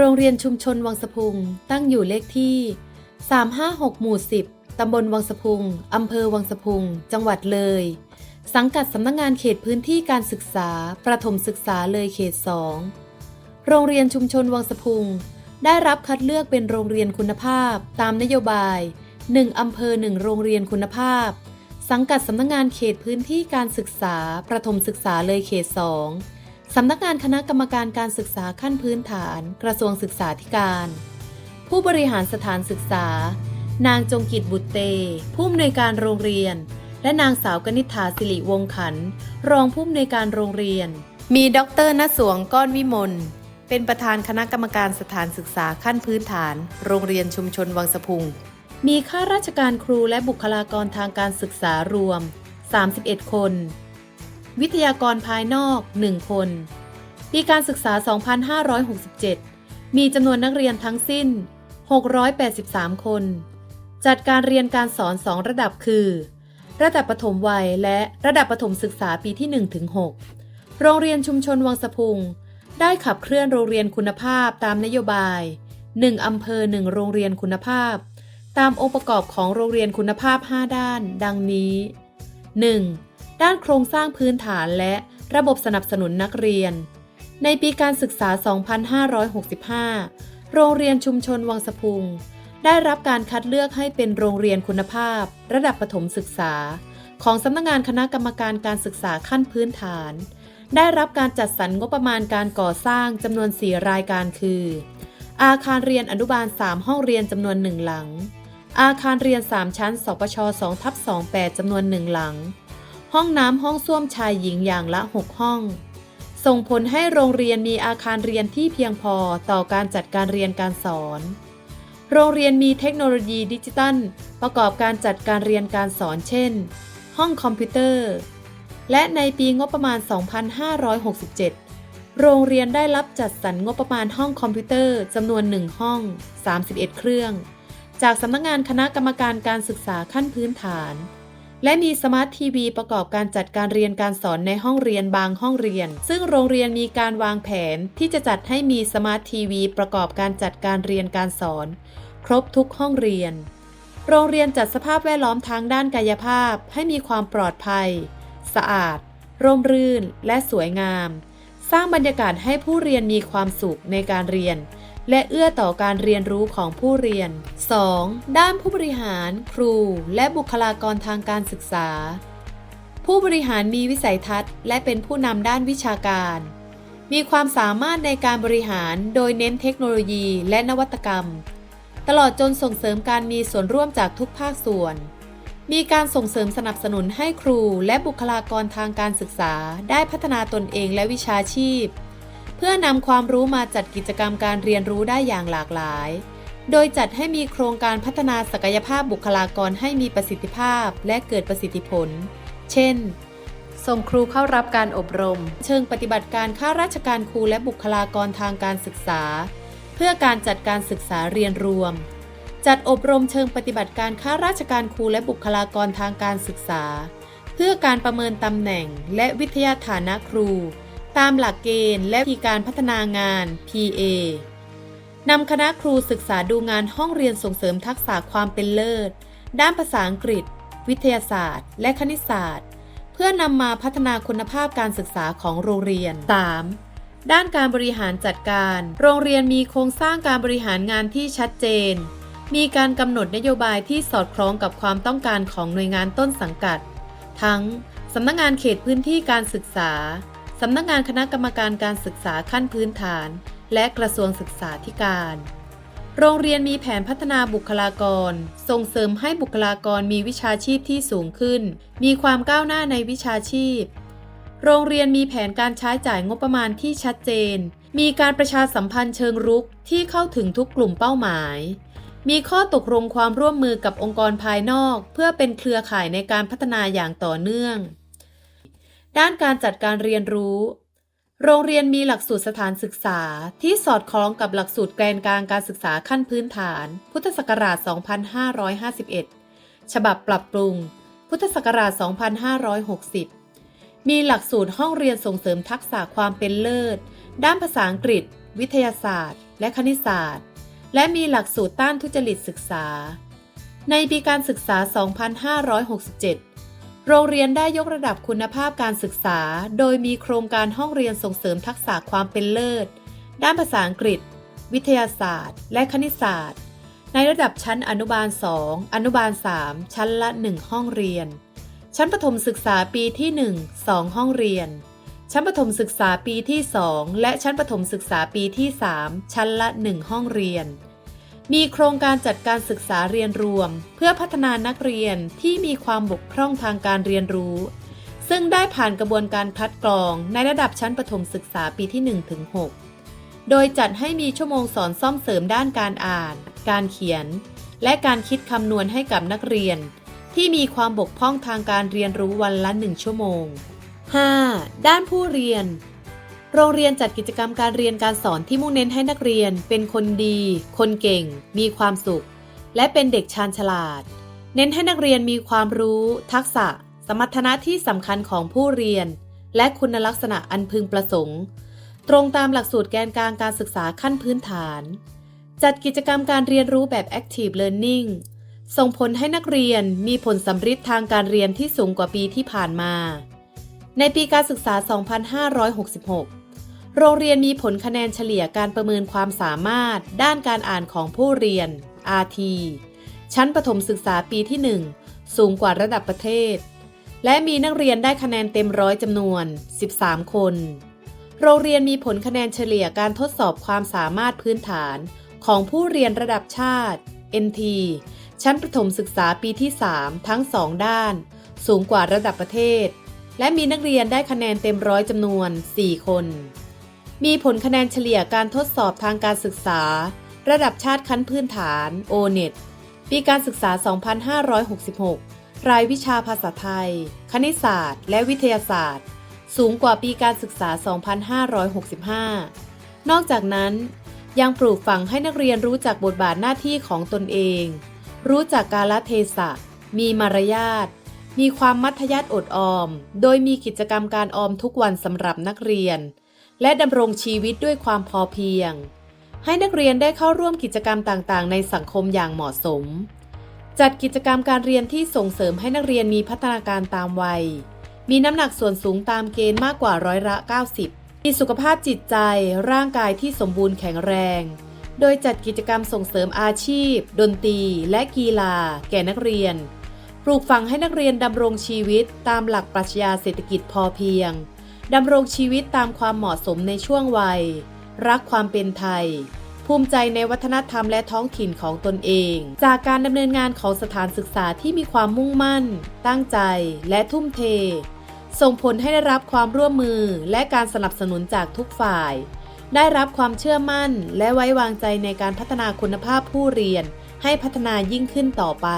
โรงเรียนชุมชนวังสะพุง ตั้งอยู่เลขที่ 356 หมู่ 10 ตำบลวังสะพุง อำเภอวังสะพุง จังหวัดเลย สังกัดสำนักงงานเขตพื้นที่การศึกษา ประถมศึกษาเลยเขต 2 โรงเรียนชุมชนวังสะพุง ได้รับคัดเลือกเป็นโรงเรียนคุณภาพ ตามนโยบาย 1 อำเภอ 1 โรงเรียนคุณภาพ สังกัดสำนักงงานเขตพื้นที่การศึกษา ประถมศึกษาเลยเขต 2 สำนักงานคณะกรรมการการศึกษาขั้นพื้นฐาน กระทรวงศึกษาธิการ ผู้บริหารสถานศึกษา นางจงกิจบุตรเต ผู้อำนวยการโรงเรียน และนางสาวกนิษฐาสิริวงขัน รองผู้อำนวยการโรงเรียน มีดรณสวงก้อนวิมล เป็นประธานคณะกรรมการสถานศึกษาขั้นพื้นฐาน โรงเรียนชุมชนวังสะพุง มีข้าราชการครูและบุคลากรทางการศึกษารวม 31 คน วิทยากรภายนอก 1 คน ปีการศึกษา 2567 มีจำนวนนักเรียนทั้งสิ้น 683 คน จัดการเรียนการสอน 2 ระดับคือ ระดับประถมวัยและระดับประถมศึกษาปีที่ 1-6 โรงเรียนชุมชนวังสะพุง ได้ขับเคลื่อนโรงเรียนคุณภาพตามนโยบาย 1 อำเภอ 1 โรงเรียนคุณภาพ ตามองค์ประกอบของโรงเรียนคุณภาพ 5 ด้าน ดังนี้ 1. ด้านโครงสร้างพื้นฐานและระบบสนับสนุนนักเรียน ในปีการศึกษา 2565 โรงเรียนชุมชนวังสะพุง ได้รับการคัดเลือกให้เป็นโรงเรียนคุณภาพ ระดับประถมศึกษา ของสำนักงานคณะกรรมการการศึกษาขั้นพื้นฐาน ได้รับการจัดสรรงบประมาณการก่อสร้างจำนวน 4 รายการคือ อาคารเรียนอนุบาล 3 ห้องเรียนจำนวน1หลัง อาคารเรียน 3 ชั้น สปช2ทับ28จำนวน1หลัง ห้องน้ำห้องส้วมชายหญิงอย่างละ 6 ห้อง ส่งผลให้โรงเรียนมีอาคารเรียนที่เพียงพอต่อการจัดการเรียนการสอน โรงเรียนมีเทคโนโลยีดิจิตัล ประกอบการจัดการเรียนการสอนเช่น ห้องคอมพิวเตอร์ และในปีงบประมาณ 2567โรงเรียนได้รับจัดสรรงบประมาณห้องคอมพิวเตอร์จำนวน 1 ห้อง 31 เครื่อง จากสำนักงานคณะกรรมการการศึกษาขั้นพื้นฐาน และมีสมาร์ททีวีประกอบการจัดการเรียนการสอนในห้องเรียนบางห้องเรียน ซึ่งโรงเรียนมีการวางแผนที่จะจัดให้มีสมาร์ททีวีประกอบการจัดการเรียนการสอน ครบทุกห้องเรียน โรงเรียนจัดสภาพแวดล้อมทางด้านกายภาพ ให้มีความปลอดภัย สะอาด ร่มรื่น และสวยงาม สร้างบรรยากาศให้ผู้เรียนมีความสุขในการเรียน และเอื้อต่อการเรียนรู้ของผู้เรียน 2. ด้านผู้บริหาร ครู และบุคลากรทางการศึกษา ผู้บริหารมีวิสัยทัศน์ และเป็นผู้นำด้านวิชาการ มีความสามารถในการบริหารโดยเน้นเทคโนโลยีและนวัตกรรม ตลอดจนส่งเสริมการมีส่วนร่วมจากทุกภาคส่วน มีการส่งเสริมสนับสนุนให้ครูและบุคลากรทางการศึกษา ได้พัฒนาตนเองและวิชาชีพ เพื่อนำความรู้มาจัดกิจกรรมการเรียนรู้ได้อย่างหลากหลาย โดยจัดให้มีโครงการพัฒนาศักยภาพบุคลากรให้มีประสิทธิภาพและเกิดประสิทธิผล เช่น ส่งครูเข้ารับการอบรม เชิงปฏิบัติการข้าราชการครูและบุคลากรทางการศึกษา เพื่อการจัดการศึกษาเรียนรวม จัดอบรมเชิงปฏิบัติการข้าราชการครูและบุคลากรทางการศึกษา เพื่อการประเมินตำแหน่งและวิทยาฐานะครู ตามหลักเกณฑ์และวิธีการพัฒนางาน PA นำคณะครูศึกษาดูงานห้องเรียนส่งเสริมทักษะความเป็นเลิศ ด้านภาษาอังกฤษ วิทยาศาสตร์ และคณิตศาสตร์ เพื่อนำมาพัฒนาคุณภาพการศึกษาของโรงเรียน 3. ด้านการบริหารจัดการ โรงเรียนมีโครงสร้างการบริหารงานที่ชัดเจน มีการกำหนดนโยบายที่สอดคล้องกับความต้องการของหน่วยงานต้นสังกัด ทั้งสำนักงานเขตพื้นที่การศึกษา สำนักงานคณะกรรมการการศึกษาขั้นพื้นฐาน และกระทรวงศึกษาธิการ โรงเรียนมีแผนพัฒนาบุคลากร ส่งเสริมให้บุคลากรมีวิชาชีพที่สูงขึ้น มีความก้าวหน้าในวิชาชีพ โรงเรียนมีแผนการใช้จ่ายงบประมาณที่ชัดเจน มีการประชาสัมพันธ์เชิงรุกที่เข้าถึงทุกกลุ่มเป้าหมาย มีข้อตกลงความร่วมมือกับองค์กรภายนอก เพื่อเป็นเครือข่ายในการพัฒนาอย่างต่อเนื่อง ด้านการจัดการเรียนรู้ โรงเรียนมีหลักสูตรสถานศึกษาที่สอดคล้องกับหลักสูตรแกนกลางการศึกษาขั้นพื้นฐาน พุทธศักราช 2551 ฉบับปรับปรุง พุทธศักราช 2560 มีหลักสูตรห้องเรียนส่งเสริมทักษะความเป็นเลิศ ด้านภาษาอังกฤษ วิทยาศาสตร์ และคณิตศาสตร์ และมีหลักสูตรต้านทุจริตศึกษา ในปีการศึกษา 2567 โรงเรียนได้ยกระดับคุณภาพการศึกษา โดยมีโครงการห้องเรียนส่งเสริมทักษะความเป็นเลิศ ด้านภาษาอังกฤษ วิทยาศาสตร์ และคณิตศาสตร์ ในระดับชั้นอนุบาล 2 อนุบาล 3 ชั้นละ 1 ห้องเรียน ชั้นประถมศึกษาปีที่ 1 2 ห้องเรียน ชั้นประถมศึกษาปีที่ 2 และชั้นประถมศึกษาปีที่ 3 ชั้นละ 1 ห้องเรียน มีโครงการจัดการศึกษาเรียนรวม เพื่อพัฒนานักเรียนที่มีความบกพร่องทางการเรียนรู้ ซึ่งได้ผ่านกระบวนการคัดกรองในระดับชั้นประถมศึกษาปีที่1ถึง6โดยจัดให้มีชั่วโมงสอนซ่อมเสริมด้านการอ่าน การเขียน และการคิดคำนวณให้กับนักเรียน ที่มีความบกพร่องทางการเรียนรู้วันละ 1 ชั่วโมง 5. ด้านผู้เรียน โรงเรียนจัดกิจกรรมการเรียนการสอนที่มุ่งเน้นให้นักเรียน เป็นคนดี คนเก่ง มีความสุข และเป็นเด็กชาญฉลาด เน้นให้นักเรียนมีความรู้ ทักษะ สมรรถนะที่สำคัญของผู้เรียน และคุณลักษณะอันพึงประสงค์ ตรงตามหลักสูตรแกนกลางการศึกษาขั้นพื้นฐาน จัดกิจกรรมการเรียนรู้แบบ Active Learning ส่งผลให้นักเรียนมีผลสำฤทธิ์ทางการเรียนที่สูงกว่าปีที่ผ่านมา ในปีการศึกษา 2566 โรงเรียนมีผลคะแนนเฉลี่ยการประเมินความสามารถ ด้านการอ่านของผู้เรียน RT ชั้นประถมศึกษาปีที่ 1 สูงกว่าระดับประเทศ และมีนักเรียนได้คะแนนเต็มร้อยจำนวน 13 คน โรงเรียนมีผลคะแนนเฉลี่ยการทดสอบความสามารถพื้นฐานของผู้เรียนระดับชาติ NT ชั้นประถมศึกษาปีที่ 3 ทั้ง 2 ด้าน สูงกว่าระดับประเทศ และมีนักเรียนได้คะแนนเต็มร้อยจำนวน 4 คน มีผลคะแนนเฉลี่ยการทดสอบทางการศึกษา ระดับชาติขั้นพื้นฐาน O-NET ปีการศึกษา 2566 รายวิชาภาษาไทย คณิตศาสตร์ และวิทยาศาสตร์ สูงกว่าปีการศึกษา 2565 นอกจากนั้น ยังปลูกฝังให้นักเรียนรู้จักบทบาทหน้าที่ของตนเอง รู้จักกาลเทศะ มีมารยาท มีความมัธยัติอดออม โดยมีกิจกรรมการออมทุกวันสำหรับนักเรียน และดำรงชีวิตด้วยความพอเพียง ให้นักเรียนได้เข้าร่วมกิจกรรมต่างๆ ในสังคมอย่างเหมาะสม จัดกิจกรรมการเรียนที่ส่งเสริมให้นักเรียนมีพัฒนาการตามวัย มีน้ำหนักส่วนสูงตามเกณฑ์มากกว่าร้อยละ 90 มีสุขภาพจิตใจ ร่างกายที่สมบูรณ์แข็งแรง โดยจัดกิจกรรมส่งเสริมอาชีพ ดนตรี และกีฬา แก่นักเรียน ปลูกฝังให้นักเรียนดำรงชีวิตตามหลักปรัชญาเศรษฐกิจพอเพียง ดำรงชีวิตตามความเหมาะสมในช่วงวัย รักความเป็นไทย ภูมิใจในวัฒนธรรมและท้องถิ่นของตนเอง จากการดำเนินงานของสถานศึกษาที่มีความมุ่งมั่น ตั้งใจและทุ่มเท ส่งผลให้ได้รับความร่วมมือและการสนับสนุนจากทุกฝ่าย ได้รับความเชื่อมั่น และไว้วางใจในการพัฒนาคุณภาพผู้เรียน ให้พัฒนายิ่งขึ้นต่อไป